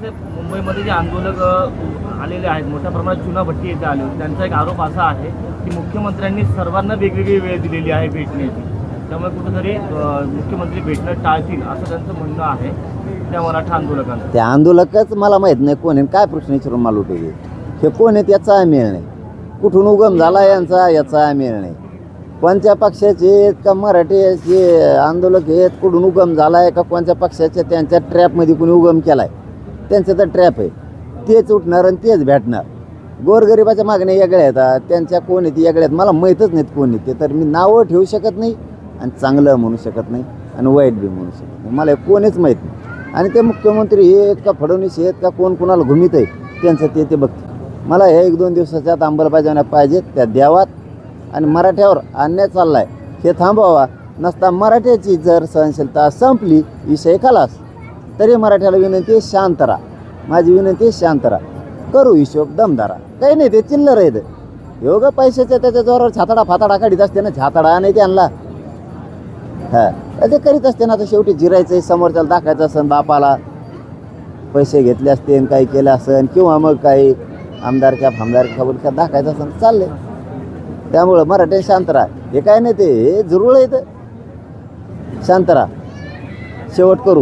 साहेब मुंबईमध्ये जे आंदोलक आलेले आहेत मोठ्या प्रमाणात चुनाभट्टी येथे आले होते. त्यांचा एक आरोप असा आहे की मुख्यमंत्र्यांनी सर्वांना वेगवेगळी वेळ दिलेली आहे भेटण्याची. त्यामुळे कुठेतरी मुख्यमंत्री भेटणं टाळतील असं त्यांचं म्हणणं आहे त्या मराठा आंदोलकांना त्या आंदोलकच मला माहीत नाही कोण आहे काय प्रश्न विचारून मला उठवले हे कोण आहेत याचा मेळ नाही. कुठून उगम झाला यांचा याचा मेळ नाही. कोणत्या पक्षाचे आहेत का मराठीचे आंदोलक आहेत कुठून उगम झाला आहे का कोणत्या पक्षाच्या त्यांच्या ट्रॅपमध्ये कुणी उगम केला आहे त्यांचं तर ट्रॅप आहे. तेच उठणार आणि तेच भेटणार. गोरगरिबाच्या मागण्या वेगळ्या आहेत. त्यांच्या कोण आहेत वेगळ्या आहेत. मला माहीतच नाहीत कोण आहेत ते. तर मी नावं ठेवू शकत नाही आणि चांगलं म्हणू शकत नाही आणि वाईट बी म्हणू शकत नाही. मला हे कोणीच माहीत नाही. आणि ते मुख्यमंत्री हे आहेत का फडणवीस हे आहेत का कोण कोणाला घुमित आहे त्यांचं ते ते बघते मला हे एक दोन दिवसाच्या आत अंमलबजावण्या पाहिजेत. त्या द्यावात. आणि मराठ्यावर अन्याय चाललाय. हे थांबवा. नसता मराठ्याची जर सहनशीलता संपली विषय खलास. तरी मराठ्याला विनंती आहे शांत राहा. माझी विनंती आहे शांत राहा. करू हिशोब दमदारा काही नाही ते चिल्लर आहे योग पैशाच्या त्याच्या जोरावर छाताडा फाताडा काढीत असते ना छाताडा नाही त्यांना. हा. ते करीत असते ना आता शेवटी जिरायचं समोरच्याला दाखायचं असेल बापाला. पैसे घेतले असते आणि काही केलं असेल किंवा मग काही आमदारच्या फामदारच्या खबर दाखायचं असेल चालले. त्यामुळं मराठी शांत राहा. हे काय नाही ते हे जरूर येतं शांत राहा. शेवट करू.